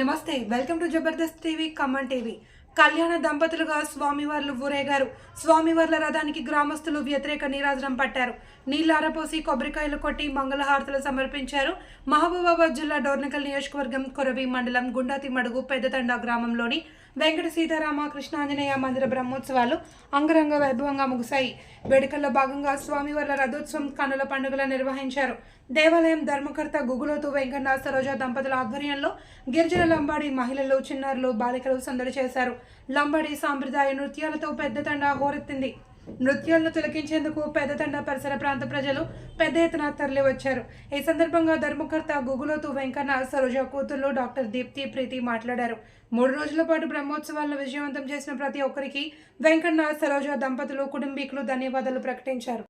నమస్తే welcome to Jabardasth TV come on TV. కళ్యాణ దంపతులుగా స్వామివార్లు ఊరేగారు. స్వామివార్ల రథానికి గ్రామస్తులు వ్యతిరేక నీరాజనం పట్టారు. నీళ్ళారపోసి కొబ్బరికాయలు కొట్టి మంగళహారతులు సమర్పించారు. మహబూబాబాద్ జిల్లా డోర్నకల్ నియోజకవర్గం కొరవి మండలం గుండాతి మడుగు పెద్దతండ గ్రామంలోని వెంకట సీతారామ కృష్ణాంజనేయ మందిర బ్రహ్మోత్సవాలు అంగరంగ వైభవంగా ముగిశాయి. వేడుకల్లో భాగంగా స్వామివార్ల రథోత్సవం కన్నుల పండుగలు నిర్వహించారు. దేవాలయం ధర్మకర్త గుగులోతు వెంకన్న సరోజ దంపతుల ఆధ్వర్యంలో గిరిజన లంబాడి మహిళలు చిన్నారులు బాలికలు సందడి చేశారు. లంబాడి సాంప్రదాయ నృత్యాలతో పెద్ద తండ హోరెత్తింది. నృత్యాలను తిలకించేందుకు పెద్దతండ పరిసర ప్రాంత ప్రజలు పెద్ద ఎత్తున తరలి వచ్చారు ఈ సందర్భంగా ధర్మకర్త గుగులోతు వెంకన్న సరోజ కూతుర్లు డాక్టర్ దీప్తి ప్రీతి మాట్లాడారు. మూడు రోజుల పాటు బ్రహ్మోత్సవాలను విజయవంతం చేసిన ప్రతి ఒక్కరికి వెంకన్న సరోజ దంపతులు కుటుంబీకులు ధన్యవాదాలు ప్రకటించారు.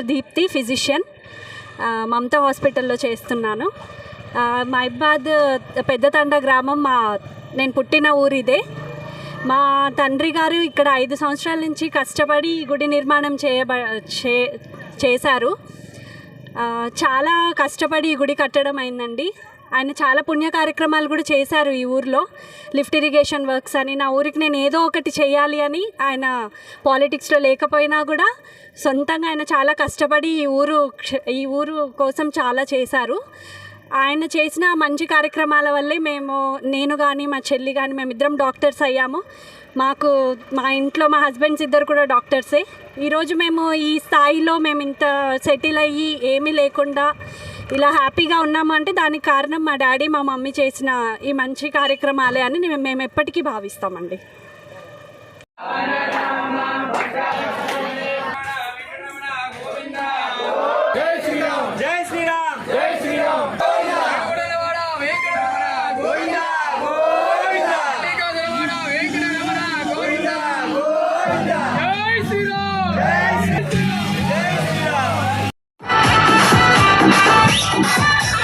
డాక్టర్ దీప్తి ఫిజిషియన్ మమతా హాస్పిటల్లో చేస్తున్నాను. మైబాద్ పెద్దతండ గ్రామం మా నేను పుట్టిన ఊరు ఇదే. మా తండ్రి గారు ఇక్కడ ఐదు సంవత్సరాల నుంచి కష్టపడి ఈ గుడి నిర్మాణం చేయబ చే చేశారు. చాలా కష్టపడి ఈ గుడి కట్టడం అయిందండి. ఆయన చాలా పుణ్య కార్యక్రమాలు కూడా చేశారు ఈ ఊరిలో. లిఫ్ట్ ఇరిగేషన్ వర్క్స్ అని నా ఊరికి నేను ఏదో ఒకటి చేయాలి అని ఆయన పాలిటిక్స్లో లేకపోయినా కూడా సొంతంగా ఆయన చాలా కష్టపడి ఈ ఊరు క్ష- ఈ ఊరు కోసం చాలా చేశారు. ఆయన చేసిన మంచి కార్యక్రమాల వల్లే మేము నేను కానీ మా చెల్లి కానీ మేమిద్దరం డాక్టర్స్ అయ్యాము. మాకు మా ఇంట్లో మా హస్బెండ్స్ ఇద్దరు కూడా డాక్టర్సే. ఈరోజు మేము ఈ స్థాయిలో మేము ఇంత సెటిల్ అయ్యి ఏమీ లేకుండా ఇలా హ్యాపీగా ఉన్నామంటే దానికి కారణం మా డాడీ మా మమ్మీ చేసిన ఈ మంచి కార్యక్రమాలే అని మేము మేము ఎప్పటికీ భావిస్తామండి.